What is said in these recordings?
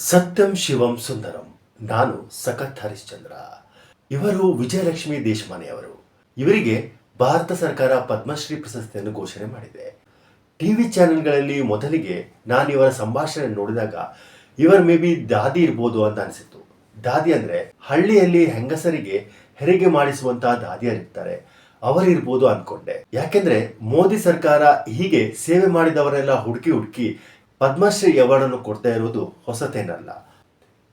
ಸತ್ಯಂ ಶಿವಂ ಸುಂದರಂ. ನಾನು ಸಖತ್ ಹರಿಶ್ಚಂದ್ರ. ಇವರು ವಿಜಯಲಕ್ಷ್ಮಿ ದೇಶಮಾನೆಯವರು. ಇವರಿಗೆ ಭಾರತ ಸರ್ಕಾರ ಪದ್ಮಶ್ರೀ ಪ್ರಶಸ್ತಿಯನ್ನು ಘೋಷಣೆ ಮಾಡಿದೆ. ಟಿವಿ ಚಾನೆಲ್ಗಳಲ್ಲಿ ಮೊದಲಿಗೆ ನಾನು ಇವರ ಸಂಭಾಷಣೆ ನೋಡಿದಾಗ ಇವರು ಮೇ ಬಿ ದಾದಿ ಇರ್ಬೋದು ಅಂತ ಅನಿಸಿತ್ತು. ದಾದಿ ಅಂದ್ರೆ ಹಳ್ಳಿಯಲ್ಲಿ ಹೆಂಗಸರಿಗೆ ಹೆರಿಗೆ ಮಾಡಿಸುವಂತಹ ದಾದಿಯರಿರ್ತಾರೆ. ಅವರಿರ್ಬೋದು ಅನ್ಕೊಂಡೆ. ಯಾಕೆಂದ್ರೆ ಮೋದಿ ಸರ್ಕಾರ ಹೀಗೆ ಸೇವೆ ಮಾಡಿದವರೆಲ್ಲ ಹುಡುಕಿ ಹುಡುಕಿ ಪದ್ಮಶ್ರೀ ಅವಾರ್ಡ್ ಅನ್ನು ಕೊಡ್ತಾ ಇರುವುದು ಹೊಸತೇನಲ್ಲ.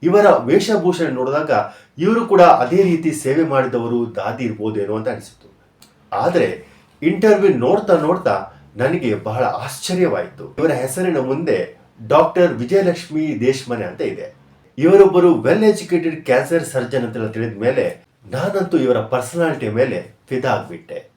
ಇವರ ವೇಷಭೂಷಣ ನೋಡಿದಾಗ ಇವರು ಕೂಡ ಅದೇ ರೀತಿ ಸೇವೆ ಮಾಡಿದವರು ದಾದಿ ಇರ್ಬೋದೇನೋ ಅಂತ ಅನಿಸಿತು. ಆದರೆ ಇಂಟರ್ವ್ಯೂ ನೋಡ್ತಾ ನೋಡ್ತಾ ನನಗೆ ಬಹಳ ಆಶ್ಚರ್ಯವಾಯಿತು. ಇವರ ಹೆಸರಿನ ಮುಂದೆ ಡಾಕ್ಟರ್ ವಿಜಯಲಕ್ಷ್ಮಿ ದೇಶಮನೆ ಅಂತ ಇದೆ. ಇವರೊಬ್ಬರು ವೆಲ್ ಎಜುಕೇಟೆಡ್ ಕ್ಯಾನ್ಸರ್ ಸರ್ಜನ್ ಅಂತೆಲ್ಲ ತಿಳಿದ ಮೇಲೆ ನಾನಂತೂ ಇವರ ಪರ್ಸನಾಲಿಟಿ ಮೇಲೆ ಫಿದಾ ಆಗ್ಬಿಟ್ಟೆ.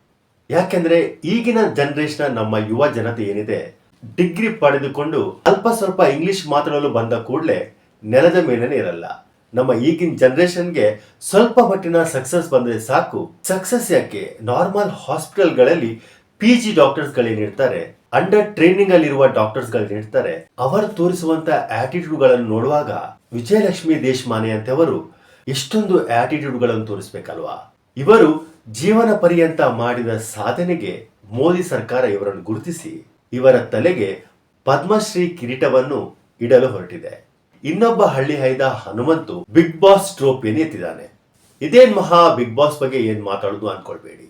ಯಾಕೆಂದ್ರೆ ಈಗಿನ ಜನರೇಷನ್ ನಮ್ಮ ಯುವ ಜನತೆ ಏನಿದೆ ಡಿಗ್ರಿ ಪಡೆದುಕೊಂಡು ಅಲ್ಪ ಸ್ವಲ್ಪ ಇಂಗ್ಲಿಷ್ ಮಾತಾಡಲು ಬಂದ ಕೂಡಲೇ ನೆಲದ ಮೇಲೇನೆ ಇರಲ್ಲ ನಮ್ಮ ಈಗಿನ ಜನರೇಷನ್ಗೆ ಸ್ವಲ್ಪ ಮಟ್ಟಿನ ಸಕ್ಸಸ್ ಬಂದ್ರೆ ಸಾಕು. ಸಕ್ಸಸ್ ಯಾಕೆ? ನಾರ್ಮಲ್ ಹಾಸ್ಪಿಟಲ್ಗಳಲ್ಲಿ ಪಿ ಜಿ ಡಾಕ್ಟರ್ಸ್ಗಳೇನಿರ್ತಾರೆ ಅಂಡರ್ ಟ್ರೈನಿಂಗ್ ಅಲ್ಲಿರುವ ಡಾಕ್ಟರ್ಸ್ಗಳೇನಿರ್ತಾರೆ ಅವರು ತೋರಿಸುವಂತ ಆಟಿಟ್ಯೂಡ್ಗಳನ್ನು ನೋಡುವಾಗ ವಿಜಯಲಕ್ಷ್ಮಿ ದೇಶಮಾನೆ ಅಂತವರು ಎಷ್ಟೊಂದು ಆಟಿಟ್ಯೂಡ್ಗಳನ್ನು ತೋರಿಸ್ಬೇಕಲ್ವಾ? ಇವರು ಜೀವನ ಪರ್ಯಂತ ಮಾಡಿದ ಸಾಧನೆಗೆ ಮೋದಿ ಸರ್ಕಾರ ಇವರನ್ನು ಗುರುತಿಸಿ. ಇವರ ತಲೆಗೆ ಪದ್ಮಶ್ರೀ ಕಿರೀಟವನ್ನು ಇಡಲು ಹೊರಟಿದೆ. ಇನ್ನೊಬ್ಬ ಹಳ್ಳಿ ಹೈದ ಹನುಮಂತು ಬಿಗ್ ಬಾಸ್ ಟ್ರೋಫಿಯನ್ನು ಎತ್ತಿದ್ದಾನೆ. ಇದೇನ್ ಮಹಾ ಬಿಗ್ ಬಾಸ್ ಬಗ್ಗೆ ಏನ್ ಮಾತಾಡುದು ಅನ್ಕೊಳ್ಬೇಡಿ.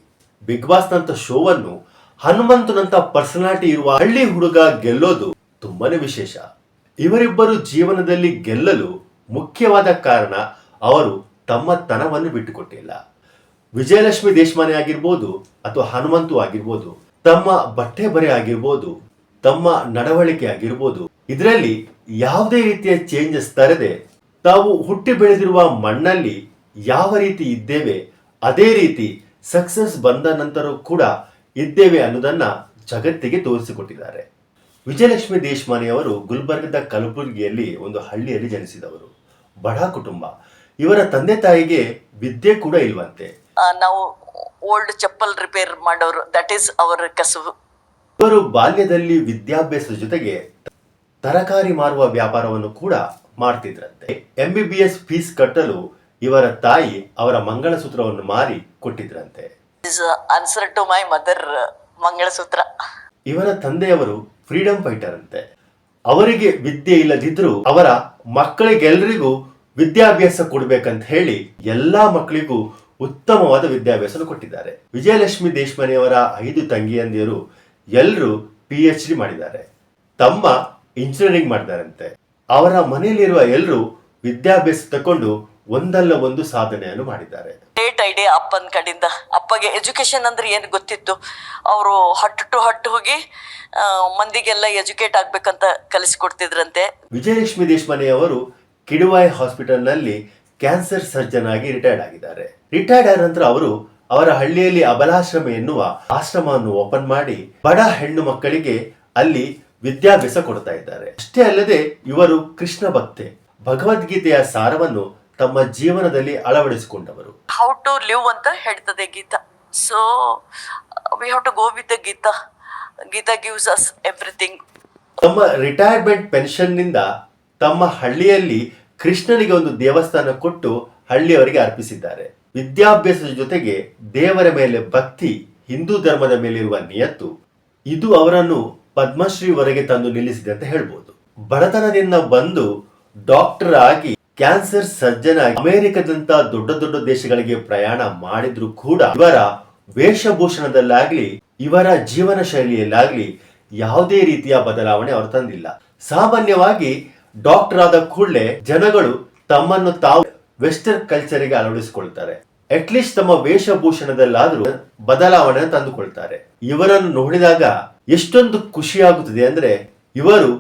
ಬಿಗ್ ಬಾಸ್ ನಂತ ಶೋವನ್ನು ಹನುಮಂತನಂತ ಪರ್ಸನಾಲಿಟಿ ಇರುವ ಹಳ್ಳಿ ಹುಡುಗ ಗೆಲ್ಲೋದು ತುಂಬಾನೇ ವಿಶೇಷ. ಇವರಿಬ್ಬರು ಜೀವನದಲ್ಲಿ ಗೆಲ್ಲಲು ಮುಖ್ಯವಾದ ಕಾರಣ ಅವರು ತಮ್ಮ ತನವನ್ನು ಬಿಟ್ಟುಕೊಟ್ಟಿಲ್ಲ. ವಿಜಯಲಕ್ಷ್ಮಿ ದೇಶಮಾನೆ ಆಗಿರ್ಬೋದು ಅಥವಾ ಹನುಮಂತು ಆಗಿರ್ಬೋದು ತಮ್ಮ ಬಟ್ಟೆ ಬರೆ ಆಗಿರ್ಬೋದು ತಮ್ಮ ನಡವಳಿಕೆ ಆಗಿರ್ಬೋದು ಇದರಲ್ಲಿ ಯಾವುದೇ ರೀತಿಯ ಚೇಂಜಸ್ ತರದೆ ತಾವು ಹುಟ್ಟಿ ಬೆಳೆದಿರುವ ಮಣ್ಣಲ್ಲಿ ಯಾವ ರೀತಿ ಇದ್ದೇವೆ, ಅದೇ ರೀತಿ ಸಕ್ಸಸ್ ಬಂದ ನಂತರ ಕೂಡ ಇದ್ದೇವೆ ಅನ್ನೋದನ್ನ ಜಗತ್ತಿಗೆ ತೋರಿಸಿಕೊಟ್ಟಿದ್ದಾರೆ. ವಿಜಯಲಕ್ಷ್ಮಿ ದೇಶಮಾನೆಯವರು ಗುಲ್ಬರ್ಗದ ಕಲಬುರಗಿಯಲ್ಲಿ ಒಂದು ಹಳ್ಳಿಯಲ್ಲಿ ಜನಿಸಿದವರು. ಬಡ ಕುಟುಂಬ. ಇವರ ತಂದೆ ತಾಯಿಗೆ ವಿದ್ಯೆ ಕೂಡ ಇಲ್ವಂತೆ. ನಾವು ಓಲ್ಡ್ ಚಪ್ಪಲ್ ರಿಪೇರ್ ಮಾಡೋರು. ದಟ್ ಈಸ್ ಅವರ ಕಸುಬು. ಇವರು ಬಾಲ್ಯದಲ್ಲಿ ವಿದ್ಯಾಭ್ಯಾಸದ ಜೊತೆಗೆ ತರಕಾರಿ ಮಾರುವ ವ್ಯಾಪಾರವನ್ನು ಕೂಡ ಮಾಡ್ತಿದ್ರಂತೆ. M B B S fees ಕಟ್ಟಲು ಇವರ ತಾಯಿ ಅವರ ಮಂಗಳಸೂತ್ರವನ್ನು ಮಾರಿ ಕೊಟ್ಟಿದ್ರಂತೆ. Answer to my mother mangalsutra. ಇವರ ತಂದೆಯವರು ಫ್ರೀಡಂ ಫೈಟರ್ ಅಂತೆ. ಅವರಿಗೆ ವಿದ್ಯೆ ಇಲ್ಲದಿದ್ರೂ ಅವರ ಮಕ್ಕಳಿಗೆಲ್ಲರಿಗೂ ವಿದ್ಯಾಭ್ಯಾಸ ಕೊಡ್ಬೇಕಂತ ಹೇಳಿ ಎಲ್ಲಾ ಮಕ್ಕಳಿಗೂ ಉತ್ತಮವಾದ ವಿದ್ಯಾಭ್ಯಾಸವನ್ನು ಕೊಟ್ಟಿದ್ದಾರೆ. ವಿಜಯಲಕ್ಷ್ಮಿ ದೇಶಮನೆಯವರ ಐದು ತಂಗಿಯಂದಿಯರು ಎಲ್ಲರೂ ಪಿ ಎಚ್ ಡಿ ಮಾಡಿದ್ದಾರೆ. ತಮ್ಮ ಇಂಜಿನಿಯರಿಂಗ್ ಮಾಡಿದಾರಂತೆ ಅವರ ಮನೆಯಲ್ಲಿರುವ ಎಲ್ಲರೂ ವಿದ್ಯಾಭ್ಯಾಸ ತಕೊಂಡು ಒಂದಲ್ಲ ಒಂದು ಸಾಧನೆಯನ್ನು ಮಾಡಿದ್ದಾರೆ. ಡೇಟ್ ಐಡಿಯಾ ಅಪ್ಪನ ಕಡೆಯಿಂದ. ಅಪ್ಪಗೆ ಎಜುಕೇಶನ್ ಅಂದ್ರೆ ಏನು ಗೊತ್ತಿತ್ತು? ಅವರು ಹಟ್ಟು ಟು ಹಟ್ಟು ಹೋಗಿ ಮಂದಿಗೆಲ್ಲ ಎಜುಕೇಟ್ ಆಗ್ಬೇಕಂತ ಕಲಿಸಿಕೊಡ್ತಿದ್ರಂತೆ. ವಿಜಯಲಕ್ಷ್ಮಿ ದೇಶಮನೆಯವರು ಕಿಡುವಾಯಿ ಹಾಸ್ಪಿಟಲ್ನಲ್ಲಿ ಕ್ಯಾನ್ಸರ್ ಸರ್ಜನ್ ಆಗಿ ರಿಟೈರ್ಡ್ ಆಗಿದ್ದಾರೆ. ರಿಟೈರ್ಡ್ ಆದ ನಂತರ ಅವರು ಅವರ ಹಳ್ಳಿಯಲ್ಲಿ ಅಬಲಾಶ್ರಮ ಎನ್ನುವ ಆಶ್ರಮವನ್ನು ಓಪನ್ ಮಾಡಿ ಬಡ ಹೆಣ್ಣು ಮಕ್ಕಳಿಗೆ ಅಲ್ಲಿ ವಿದ್ಯಾಭ್ಯಾಸ ಕೊಡ್ತಾ ಇದ್ದಾರೆ. ಅಷ್ಟೇ ಅಲ್ಲದೆ ಇವರು ಕೃಷ್ಣ ಭಕ್ತೆ. ಭಗವದ್ಗೀತೆಯ ಸಾರವನ್ನು ತಮ್ಮ ಜೀವನದಲ್ಲಿ ಅಳವಡಿಸಿಕೊಂಡವರು. ಹೌ ಟು ಲಿವ್ ಅಂತ ಹೇಳ್ತದೆ Gita. So we have to go with the Gita. Gita gives us everything ತಮ್ಮ ರಿಟೈರ್ಮೆಂಟ್ ಪೆನ್ಷನ್ನಿಂದ ತಮ್ಮ ಹಳ್ಳಿಯಲ್ಲಿ ಕೃಷ್ಣನಿಗೆ ಒಂದು ದೇವಸ್ಥಾನ ಕೊಟ್ಟು ಹಳ್ಳಿಯವರಿಗೆ ಅರ್ಪಿಸಿದ್ದಾರೆ. ವಿದ್ಯಾಭ್ಯಾಸದ ಜೊತೆಗೆ ದೇವರ ಮೇಲೆ ಭಕ್ತಿ, ಹಿಂದೂ ಧರ್ಮದ ಮೇಲಿರುವ ನಿಯತ್ತು, ಇದು ಅವರನ್ನು ಪದ್ಮಶ್ರೀವರೆಗೆ ತಂದು ನಿಲ್ಲಿಸಿದೆ ಅಂತ ಹೇಳ್ಬೋದು. ಬಡತನದಿಂದ ಬಂದು ಡಾಕ್ಟರ್ ಆಗಿ ಕ್ಯಾನ್ಸರ್ ಸರ್ಜನ್ ಆಗಿ ಅಮೆರಿಕದಂತ ದೊಡ್ಡ ದೊಡ್ಡ ದೇಶಗಳಿಗೆ ಪ್ರಯಾಣ ಮಾಡಿದ್ರು ಕೂಡ ಇವರ ವೇಷಭೂಷಣದಲ್ಲಾಗ್ಲಿ, ಇವರ ಜೀವನ ಶೈಲಿಯಲ್ಲಾಗ್ಲಿ ಯಾವುದೇ ರೀತಿಯ ಬದಲಾವಣೆ ಅವರು ತಂದಿಲ್ಲ. ಸಾಮಾನ್ಯವಾಗಿ ಡಾಕ್ಟರ್ ಆದ ಕೂಡಲೇ ಜನಗಳು ತಮ್ಮನ್ನು ತಾವು ವೆಸ್ಟರ್ನ್ ಕಲ್ಚರಿಗೆ ಅಳವಡಿಸಿಕೊಳ್ತಾರೆ. ಅಟ್ಲೀಸ್ಟ್ ತಮ್ಮ ವೇಷಭೂಷಣದಲ್ಲಾದ್ರೂ ಬದಲಾವಣೆ ತಂದುಕೊಳ್ತಾರೆ. ಇವರನ್ನು ನೋಡಿದಾಗ ಎಷ್ಟೊಂದು ಖುಷಿಯಾಗುತ್ತದೆ ಅಂದ್ರೆ ಇವರು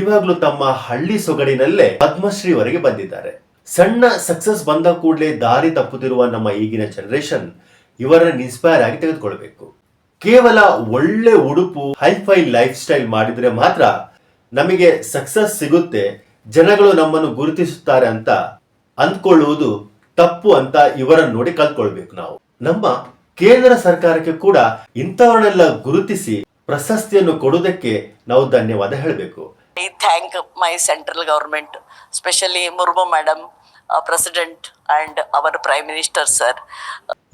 ಇವಾಗಲೂ ತಮ್ಮ ಹಳ್ಳಿ ಸೊಗಡಿನಲ್ಲೇ ಪದ್ಮಶ್ರೀವರೆಗೆ ಬಂದಿದ್ದಾರೆ. ಸಣ್ಣ ಸಕ್ಸಸ್ ಬಂದ ಕೂಡಲೇ ದಾರಿ ತಪ್ಪುತ್ತಿರುವ ನಮ್ಮ ಈಗಿನ ಜನರೇಷನ್ ಇವರನ್ನು ಇನ್ಸ್ಪೈರ್ ಆಗಿ ತೆಗೆದುಕೊಳ್ಬೇಕು. ಕೇವಲ ಒಳ್ಳೆ ಉಡುಪು ಹೈಫೈ ಲೈಫ್ ಸ್ಟೈಲ್ ಮಾಡಿದ್ರೆ ಮಾತ್ರ ನಮಗೆ ಸಕ್ಸಸ್ ಸಿಗುತ್ತೆ. ಜನಗಳು ನಮ್ಮನ್ನು ಗುರುತಿಸುತ್ತಾರೆ ಅಂತ ಅಂದ್ಕೊಳ್ಳುವುದು ತಪ್ಪು ಅಂತ ಇವರನ್ನು ನೋಡಿ ಕಲ್ತ್ಕೊಳ್ಬೇಕು ನಾವು. ನಮ್ಮ ಕೇಂದ್ರ ಸರ್ಕಾರಕ್ಕೆ ಕೂಡ ಇಂಥವರನ್ನೆಲ್ಲ ಗುರುತಿಸಿ ಪ್ರಶಸ್ತಿಯನ್ನು ಕೊಡುವುದಕ್ಕೆ ನಾವು ಧನ್ಯವಾದ ಹೇಳಬೇಕು. I thank my central government specially Murmu madam president and our prime minister sir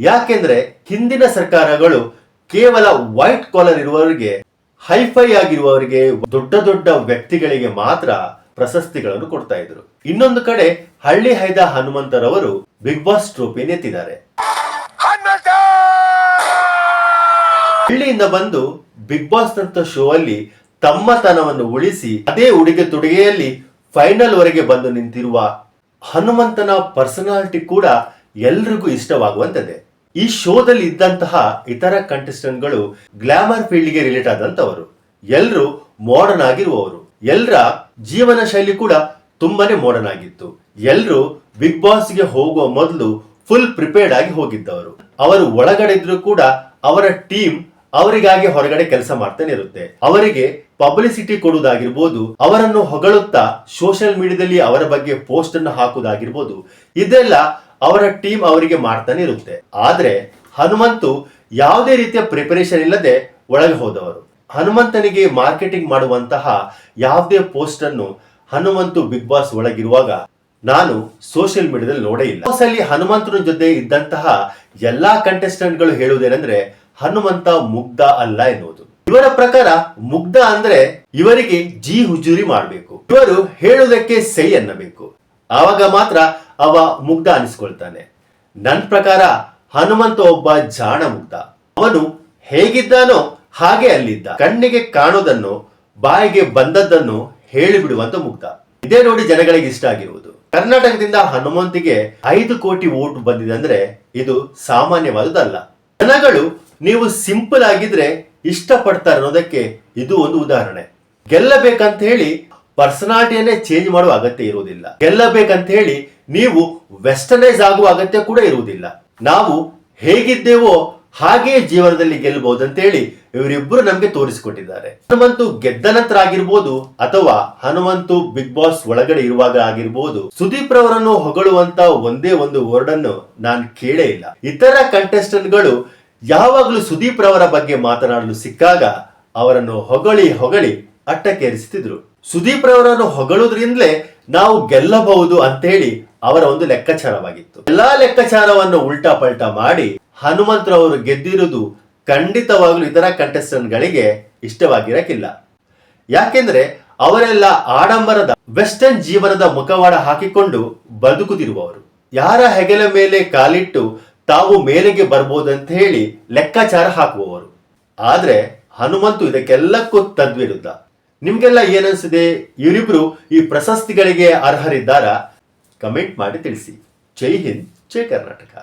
ಯಾಕೆಂದ್ರೆ ಹಿಂದಿನ ಸರ್ಕಾರಗಳು ಕೇವಲ ವೈಟ್ ಕಾಲರ್ ಇರುವವರಿಗೆ ಹೈಫೈ ಆಗಿರುವವರಿಗೆ ದೊಡ್ಡ ದೊಡ್ಡ ವ್ಯಕ್ತಿಗಳಿಗೆ ಮಾತ್ರ ಪ್ರಶಸ್ತಿಗಳನ್ನು ಕೊಡ್ತಾ ಇದ್ರು. ಇನ್ನೊಂದು ಕಡೆ ಹಳ್ಳಿ ಹೈದ ಹನುಮಂತರವರು ಬಿಗ್ ಬಾಸ್ ಟ್ರೋಫಿ ನೆತ್ತಿದ್ದಾರೆ. ಹಳ್ಳಿಯಿಂದ ಬಂದು ಬಿಗ್ ಬಾಸ್ ನಂತ ಶೋ ಅಲ್ಲಿ ತಮ್ಮತನವನ್ನು ಉಳಿಸಿ ಅದೇ ಉಡುಗೆ ತೊಡುಗೆಯಲ್ಲಿ ಫೈನಲ್ ವರೆಗೆ ಬಂದು ನಿಂತಿರುವ ಹನುಮಂತನ ಪರ್ಸನಾಲಿಟಿ ಕೂಡ ಎಲ್ರಿಗೂ ಇಷ್ಟವಾಗುವಂತದೆ ಈ ಶೋದಲ್ಲಿ ಇದ್ದಂತಹ ಇತರ ಕಂಟೆಸ್ಟೆಂಟ್ಗಳು ಗ್ಲಾಮರ್ ಫೀಲ್ಡ್ಗೆ ರಿಲೇಟ್ ಆದಂತವರು ಎಲ್ಲರೂ ಮಾಡರ್ನ್ ಆಗಿರುವವರು. ಎಲ್ರ ಜೀವನ ಶೈಲಿ ಕೂಡ ತುಂಬಾನೇ ಮಾಡರ್ನ್ ಆಗಿತ್ತು. ಎಲ್ಲರೂ ಬಿಗ್ ಬಾಸ್ಗೆ ಹೋಗುವ ಮೊದಲು ಫುಲ್ ಪ್ರಿಪೇರ್ಡ್ ಆಗಿ ಹೋಗಿದ್ದವರು. ಅವರು ಒಳಗಡೆ ಇದ್ರು ಕೂಡ ಅವರ ಟೀಮ್ ಅವರಿಗಾಗಿ ಹೊರಗಡೆ ಕೆಲಸ ಮಾಡ್ತಾನೆ ಇರುತ್ತೆ. ಅವರಿಗೆ ಪಬ್ಲಿಸಿಟಿ ಕೊಡುವುದಾಗಿರ್ಬೋದು, ಅವರನ್ನು ಹೊಗಳುತ್ತಾ ಸೋಷಿಯಲ್ ಮೀಡಿಯಾದಲ್ಲಿ ಅವರ ಬಗ್ಗೆ ಪೋಸ್ಟ್ ಅನ್ನು ಹಾಕುವುದಾಗಿರ್ಬೋದು, ಇದೆಲ್ಲ ಅವರ ಟೀಮ್ ಅವರಿಗೆ ಮಾಡ್ತಾನೆ ಇರುತ್ತೆ. ಆದ್ರೆ ಹನುಮಂತು ಯಾವುದೇ ರೀತಿಯ ಪ್ರಿಪರೇಷನ್ ಇಲ್ಲದೆ ಒಳಗೆ ಹೋದವರು. ಹನುಮಂತನಿಗೆ ಮಾರ್ಕೆಟಿಂಗ್ ಮಾಡುವಂತಹ ಯಾವುದೇ ಪೋಸ್ಟ್ ಅನ್ನು ಹನುಮಂತು ಬಿಗ್ ಬಾಸ್ ಒಳಗಿರುವಾಗ ನಾನು ಸೋಷಿಯಲ್ ಮೀಡಿಯಾದಲ್ಲಿ ನೋಡೇ ಇಲ್ಲ. ಅಲ್ಲಿ ಹನುಮಂತನ ಜೊತೆ ಇದ್ದಂತಹ ಎಲ್ಲಾ ಕಂಟೆಸ್ಟೆಂಟ್ಗಳು ಹೇಳುವುದೇನೆಂದ್ರೆ, ಹನುಮಂತ ಮುಗ್ಧ ಅಲ್ಲ ಎನ್ನುವುದು. ಇವರ ಪ್ರಕಾರ ಮುಗ್ಧ ಅಂದ್ರೆ ಇವರಿಗೆ ಜಿ ಹುಜೂರಿ ಮಾಡಬೇಕು. ಇವರು ಹೇಳುವುದಕ್ಕೆ ಸೈ ಅನ್ನಬೇಕು. ಆವಾಗ ಮಾತ್ರ ಅವ ಮುಗ್ಧ ಅನಿಸ್ಕೊಳ್ತಾನೆ. ನನ್ ಪ್ರಕಾರ ಹನುಮಂತ ಒಬ್ಬ ಜಾಣ ಮುಗ್ಧ. ಅವನು ಹೇಗಿದ್ದಾನೋ ಹಾಗೆ ಅಲ್ಲಿದ್ದ. ಕಣ್ಣಿಗೆ ಕಾಣೋದನ್ನು, ಬಾಯಿಗೆ ಬಂದದ್ದನ್ನು ಹೇಳಿಬಿಡುವಂತ ಮುಗ್ಧ. ಇದೇ ನೋಡಿ ಜನಗಳಿಗೆ ಇಷ್ಟ ಆಗಿರುವುದು. ಕರ್ನಾಟಕದಿಂದ ಹನುಮಂತಿಗೆ ಐದು ಕೋಟಿ ವೋಟ್ ಬಂದಿದೆ ಅಂದ್ರೆ ಇದು ಸಾಮಾನ್ಯವಾದದಲ್ಲ ಜನಗಳು ನೀವು ಸಿಂಪಲ್ ಆಗಿದ್ರೆ ಇಷ್ಟಪಡ್ತಾರೆ ಅನ್ನೋದಕ್ಕೆ ಇದು ಒಂದು ಉದಾಹರಣೆ. ಗೆಲ್ಲಬೇಕಂತ ಹೇಳಿ ಪರ್ಸನಾಲಿಟಿಯನ್ನೇ ಚೇಂಜ್ ಮಾಡುವ ಅಗತ್ಯ ಇರುವುದಿಲ್ಲ. ಗೆಲ್ಲಬೇಕಂತ ಹೇಳಿ ನೀವು ವೆಸ್ಟರ್ನೈಸ್ ಆಗುವ ಅಗತ್ಯ ಕೂಡ ಇರುವುದಿಲ್ಲ. ನಾವು ಹೇಗಿದ್ದೇವೋ ಹಾಗೆಯೇ ಜೀವನದಲ್ಲಿ ಗೆಲ್ಲಬಹುದು ಅಂತ ಹೇಳಿ ಇವರಿಬ್ಬರು ನಮಗೆ ತೋರಿಸಿಕೊಟ್ಟಿದ್ದಾರೆ. ಹನುಮಂತು ಗೆದ್ದ ನಂತರ ಆಗಿರ್ಬೋದು ಅಥವಾ ಹನುಮಂತು ಬಿಗ್ ಬಾಸ್ ಒಳಗಡೆ ಇರುವಾಗ ಆಗಿರ್ಬೋದು, ಸುದೀಪ್ ರವರನ್ನು ಹೊಗಳುವಂತ ಒಂದೇ ಒಂದು ವರ್ಡ್ ಅನ್ನು ನಾನು ಕೇಳೇ ಇಲ್ಲ. ಇತರ ಕಂಟೆಸ್ಟೆಂಟ್ಗಳು ಯಾವಾಗಲೂ ಸುದೀಪ್ ರವರ ಬಗ್ಗೆ ಮಾತನಾಡಲು ಸಿಕ್ಕಾಗ ಅವರನ್ನು ಹೊಗಳಿ ಹೊಗಳಿ ಅಟ್ಟಕ್ಕೇರಿಸುತ್ತಿದ್ರು ಸುದೀಪ್ ರವರನ್ನು ಹೊಗಳೋದ್ರಿಂದಲೇ ನಾವು ಗೆಲ್ಲಬಹುದು ಅಂತ ಹೇಳಿ ಅವರ ಒಂದು ಲೆಕ್ಕಾಚಾರವಾಗಿತ್ತು. ಎಲ್ಲಾ ಲೆಕ್ಕಾಚಾರವನ್ನು ಉಲ್ಟಾ ಪಲ್ಟಾ ಮಾಡಿ ಹನುಮಂತ್ರವರು ಗೆದ್ದಿರುವುದು ಖಂಡಿತವಾಗ್ಲೂ ಇತರ ಕಂಟೆಸ್ಟೆಂಟ್ಗಳಿಗೆ ಇಷ್ಟವಾಗಿರಕ್ಕಿಲ್ಲ ಯಾಕೆಂದ್ರೆ ಅವರೆಲ್ಲ ಆಡಂಬರದ ವೆಸ್ಟರ್ನ್ ಜೀವನದ ಮುಖವಾಡ ಹಾಕಿಕೊಂಡು ಬದುಕುತ್ತಿರುವವರು. ಯಾರ ಹೆಗಲ ಮೇಲೆ ಕಾಲಿಟ್ಟು ತಾವು ಮೇಲೆಗೆ ಬರ್ಬೋದಂತ ಹೇಳಿ ಲೆಕ್ಕಾಚಾರ ಹಾಕುವವರು. ಆದ್ರೆ ಹನುಮಂತು ಇದಕ್ಕೆಲ್ಲಕ್ಕೂ ತದ್ವಿರುದ್ಧ. ನಿಮ್ಗೆಲ್ಲ ಏನನ್ಸಿದೆ? ಇವರಿಬ್ರು ಈ ಪ್ರಶಸ್ತಿಗಳಿಗೆ ಅರ್ಹರಿದ್ದಾರಾ? ಕಮೆಂಟ್ ಮಾಡಿ ತಿಳಿಸಿ. ಜೈ ಹಿಂದ್, ಜೈ ಕರ್ನಾಟಕ.